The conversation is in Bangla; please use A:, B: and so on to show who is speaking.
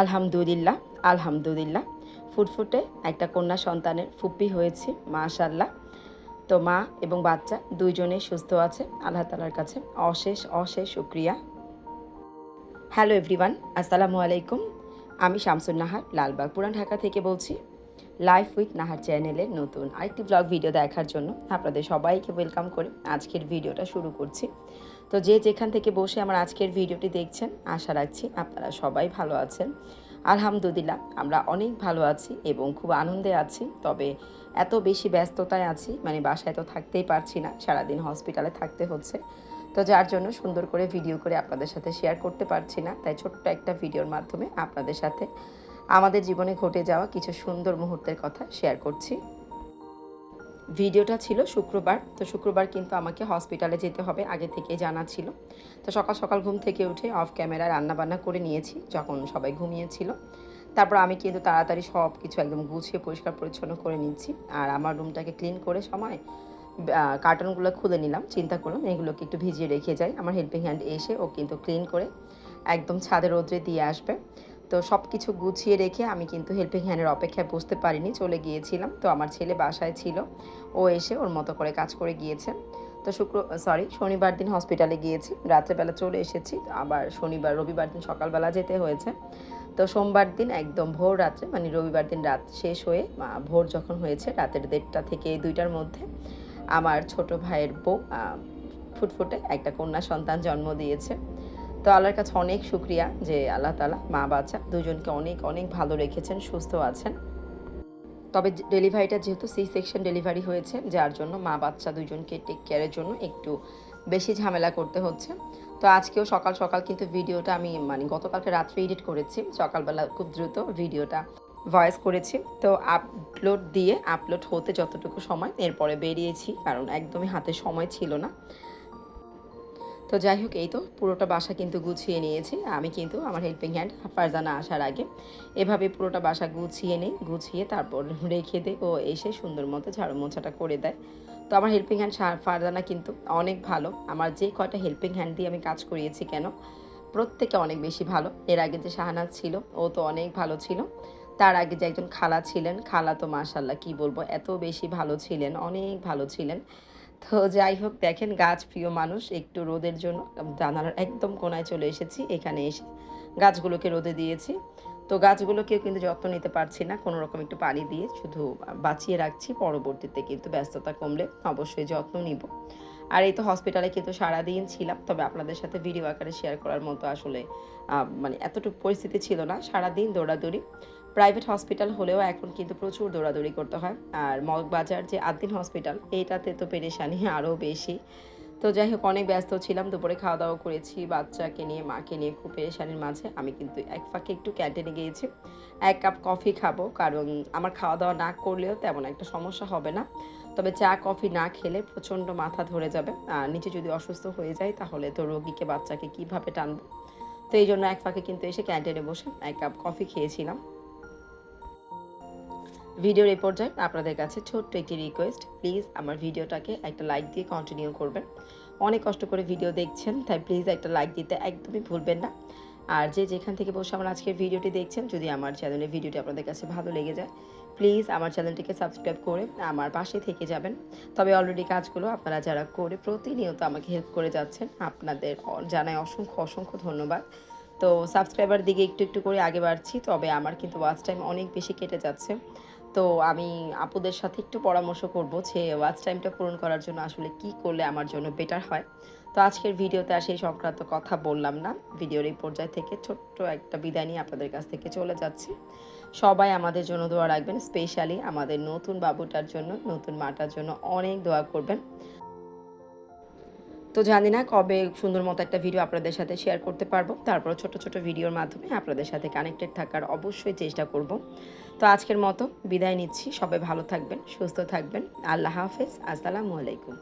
A: আলহামদুলিল্লাহ আলহামদুলিল্লাহ। ফুটফুটে একটা কন্যা সন্তানের ফুপ্পি হয়েছে মাশাল্লাহ তো মা এবং বাচ্চা দুইজনেই সুস্থ আছে, আল্লাহ তালার কাছে অশেষ অশেষ সুক্রিয়া হ্যালো এভরিওয়ান, আসসালামু আলাইকুম। আমি শামসুন নাহার লালবাগ পুরান ঢাকা থেকে বলছি লাইফ উইথ নাহার চ্যানেলের নতুন আরেকটি ব্লগ ভিডিও দেখার জন্য আপনাদের সবাইকে ওয়েলকাম করে আজকের ভিডিওটা শুরু করছি। তো যে যেখান থেকে বসে আমার আজকের ভিডিওটি দেখছেন, আশা রাখছি আপনারা সবাই ভালো আছেন। আলহামদুলিল্লাহ, আমরা অনেক ভালো আছি এবং খুব আনন্দে আছি, তবে এত বেশি ব্যস্ততায় আছি মানে বাসায় তো থাকতেই পারছি না, সারাদিন হসপিটালে থাকতে হচ্ছে। তো যার জন্য সুন্দর করে ভিডিও করে আপনাদের সাথে শেয়ার করতে পারছি না, তাই ছোট্ট একটা ভিডিওর মাধ্যমে আপনাদের সাথে আমাদের জীবনে ঘটে যাওয়া কিছু সুন্দর মুহূর্তের কথা শেয়ার করছি। ভিডিওটা ছিল শুক্রবার, তো শুক্রবার কিন্তু আমাকে হসপিটালে যেতে হবে, আগে থেকে জানা ছিল। তো সকাল সকাল ঘুম থেকে উঠে অফ ক্যামেরা রান্নাবান্না করে নিয়েছি, যখন সবাই ঘুমিয়েছিল। তারপর আমি কিন্তু তাড়াতাড়ি সব কিছু একদম গুছিয়ে পরিষ্কার পরিচ্ছন্ন করে নিচ্ছি। আর আমার রুমটাকে ক্লিন করে সময় কার্টনগুলো খুলে নিলাম, চিন্তা করলাম এগুলোকে একটু ভিজিয়ে রেখে যাই। আমার হেল্পিং হ্যান্ড এসে ও কিন্তু ক্লিন করে একদম ছাদে রোদ্রে দিয়ে আসবে। তো সব কিছু গুছিয়ে রেখে আমি কিন্তু হেল্পিং হ্যান্ডের অপেক্ষায় বসতে পারিনি, চলে গিয়েছিলাম। তো আমার ছেলে বাসায় ছিল। ও এসে ওর মতো করে কাজ করে গিয়েছে। তো শুক্র সরি শনিবার দিন হসপিটালে গিয়েছি। রাত্রেবেলা চলে এসেছি। আবার শনিবার, রবিবার দিন সকালবেলা যেতে হয়েছে। তো সোমবার দিন একদম ভোর রাত্রে মানে রবিবার দিন রাত শেষ হয়ে ভোর যখন হয়েছে, রাতের দেড়টা থেকে দুইটার মধ্যে আমার ছোট ভাইয়ের বউ ফুটফুটে একটা কন্যা সন্তান জন্ম দিয়েছে। তো আল্লাহর কাছে অনেক শুক্রিয়া যে আল্লাহ তালা মা বাচ্চা দুজনকে অনেক অনেক ভালো রেখেছেন, সুস্থ আছেন। তবে ডেলিভারিটা যেহেতু সি সেকশন ডেলিভারি হয়েছে, যার জন্য মা বাচ্চা দুজনকে টেক কেয়ারের জন্য একটু বেশি ঝামেলা করতে হচ্ছে। তো আজকেও সকাল সকাল কিন্তু ভিডিওটা আমি মানে গতকালকে রাত্রে এডিট করেছি, সকালবেলা খুব দ্রুত ভিডিওটা ভয়েস করেছি। তো আপলোড দিয়ে, আপলোড হতে যতটুকু সময়, এরপরে বেরিয়েছি, কারণ একদমই হাতে সময় ছিল না। তো যাই হোক, এই তো পুরোটা বাসা কিন্তু গুছিয়ে নিয়েছি। আমি কিন্তু আমার হেল্পিং হ্যান্ড ফারজানা আসার আগে এভাবে পুরোটা বাসা গুছিয়ে নিই, গুছিয়ে তারপর রেখে দেয় ও এসে সুন্দর মতো ঝাড়ু মোছাটা করে দেয়। তো আমার হেল্পিং হ্যান্ড ফারজানা কিন্তু অনেক ভালো। আমার যে কয়টা হেল্পিং হ্যান্ড দিয়ে আমি কাজ করিয়েছি কেন, প্রত্যেকে অনেক বেশি ভালো। এর আগে যে শাহানাজ ছিল, ও তো অনেক ভালো ছিল। তার আগে যে একজন খালা ছিলেন, খালা তো মাশাল্লাহ কি বলব, এত বেশি ভালো ছিলেন, অনেক ভালো ছিলেন। তো যাই হোক, দেখেন গাছ, প্রিয় মানুষ, একটু রোদের জন্য জানালার একদম কোনায় চলে এসেছি। এখানে এসে গাছগুলোকে রোদে দিয়েছি। তো গাছগুলোকেও কিন্তু যত্ন নিতে পারছি না, কোনো রকম একটু পানি দিয়ে শুধু বাঁচিয়ে রাখছি। পরবর্তীতে কিন্তু ব্যস্ততা কমলে অবশ্যই যত্ন নিব। আর এই তো হসপিটালে কিন্তু সারাদিন ছিলাম, তবে আপনাদের সাথে ভিডিও আকারে শেয়ার করার মতো আসলে মানে এতটুকু পরিস্থিতি ছিল না। সারাদিন দৌড়াদৌড়ি। প্রাইভেট হসপিটাল হলেও এখন কিন্তু প্রচুর দৌড়াদৌড়ি করতে হয়। আর মগবাজার যে আদিন হসপিটাল এইটাতে তো পেরেশানি আরও বেশি। তো যাই হোক, অনেক ব্যস্ত ছিলাম। দুপুরে খাওয়া দাওয়া করেছি, বাচ্চাকে নিয়ে, মাকে নিয়ে খুব পেরেশানির মাঝে। আমি কিন্তু এক ফাঁকে একটু ক্যান্টিনে গিয়েছি। এক কাপ কফি খাব, কারণ আমার খাওয়া দাওয়া না করলেও তেমন একটা সমস্যা হবে না। তবে চা, কফি না খেলে প্রচণ্ড মাথা ধরে যাবে। আর নিচে যদি অসুস্থ হয়ে যায়, তাহলে তো রোগীকে, বাচ্চাকে কীভাবে টানবো? তো এই জন্য এক ফাঁকে কিন্তু এসে ক্যান্টিনে বসে এক কাপ কফি খেয়েছিলাম। ভিডিওর এই পর্যায়ে আপনাদের কাছে ছোট্ট একটি রিকোয়েস্ট প্লিজ আমার ভিডিওটাকে একটা লাইক দিয়ে কন্টিনিউ করবেন। অনেক কষ্ট করে ভিডিও দেখছেন, তাই প্লিজ একটা লাইক দিতে একদমই ভুলবেন না। আর যে যেখান থেকে বসে আমার আজকের ভিডিওটি দেখছেন, যদি আমার চ্যানেলের ভিডিওটি আপনাদের কাছে ভালো লেগে যায় প্লিজ আমার চ্যানেলটিকে সাবস্ক্রাইব করে আমার পাশে থেকে যাবেন। তবে অলরেডি কাজগুলো আপনারা যারা করে প্রতিনিয়ত আমাকে হেল্প করে যাচ্ছেন, আপনাদের জানাই অসংখ্য অসংখ্য ধন্যবাদ। তো সাবস্ক্রাইবার দিকে একটু একটু করে আগে বাড়ছি, তবে আমার কিন্তু ওয়াচ টাইম অনেক বেশি কেটে যাচ্ছে। তো আমি আপুদের সাথে একটু পরামর্শ করব যে ওয়াচ টাইমটা পূরণ করার জন্য আসলে কি করলে আমার জন্য বেটার হয়। তো আজকের ভিডিওতে আর সেই সংক্রান্ত কথা বললাম না। ভিডিওর এই পর্যায় থেকে ছোট্ট একটা বিদায় নিয়ে আপনাদের কাছ থেকে চলে যাচ্ছি। সবাই আমাদের জন্য দোয়া রাখবেন স্পেশালি আমাদের নতুন বাবুটার জন্য, নতুন মাটার জন্য অনেক দোয়া করবেন। তো জানি না কবে সুন্দর মতো একটা ভিডিও আপনাদের সাথে শেয়ার করতে পারব। তারপর ছোট ছোট ভিডিওর মাধ্যমে আপনাদের সাথে কানেক্টেড থাকার অবশ্যই চেষ্টা করব। তো আজকের মতো বিদায় নিচ্ছি। সবাই ভালো থাকবেন, সুস্থ থাকবেন। আল্লাহ হাফেজ। আসসালামু আলাইকুম।